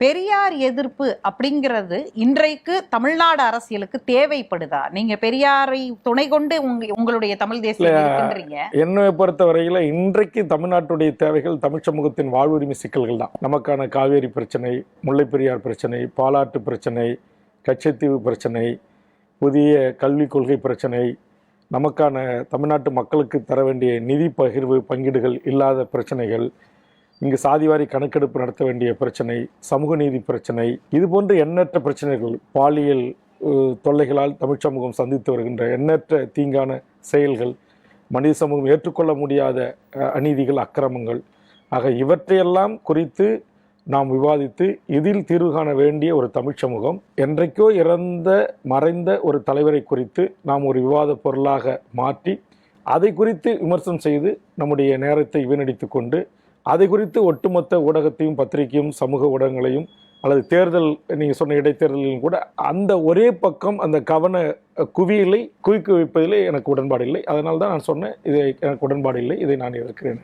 பெரியார் எதிர்ப்பு அப்படிங்கிறது இன்றைக்கு தமிழ்நாடு அரசியலுக்கு தேவைப்படுதா நீங்க பெரியாரை துணை கொண்டு உங்க உங்களுடைய தமிழ். இருக்குன்றீங்க என்னை பொறுத்தவரையில இன்றைக்கு தமிழ்நாட்டுடைய தேவைகள் தமிழ் சமூகத்தின் வாழ்வுரிமை சிக்கல்கள் தான் நமக்கான காவேரி பிரச்சனை முல்லைப் பெரியார் பிரச்சனை பாலாட்டு பிரச்சனை கச்சத்தீவு பிரச்சனை புதிய கல்விக் கொள்கை பிரச்சனை நமக்கான தமிழ்நாட்டு மக்களுக்கு தர வேண்டிய நிதி பகிர்வு பங்கீடுகள் இல்லாத பிரச்சனைகள் இங்கு சாதிவாரி கணக்கெடுப்பு நடத்த வேண்டிய பிரச்சனை சமூக நீதி பிரச்சனை இது போன்ற எண்ணற்ற பிரச்சனைகள் பாலியல் தொல்லைகளால் தமிழ் சமூகம் சந்தித்து வருகின்ற எண்ணற்ற தீங்கான செயல்கள் மனித சமூகம் ஏற்றுக்கொள்ள முடியாத அநீதிகள் அக்கிரமங்கள் ஆக இவற்றையெல்லாம் குறித்து நாம் விவாதித்து இதில் தீர்வு காண வேண்டிய ஒரு தமிழ் சமூகம் என்றைக்கோ இறந்த மறைந்த ஒரு தலைவரை குறித்து நாம் ஒரு விவாத பொருளாக மாற்றி அதை குறித்து விமர்சனம் செய்து நம்முடைய நேரத்தை வீணடித்து கொண்டு அதை குறித்து ஒட்டுமொத்த ஊடகத்தையும் பத்திரிகையும் சமூக ஊடகங்களையும் அல்லது தேர்தல் நீங்கள் சொன்ன இடைத்தேர்தலிலும் கூட அந்த ஒரே பக்கம் அந்த கவன குவியலை குவிக்க வைப்பதிலே எனக்கு உடன்பாடு இல்லை அதனால்தான் நான் சொன்னேன் இதை எனக்கு உடன்பாடு இல்லை இதை நான் எதிர்க்கிறேன்.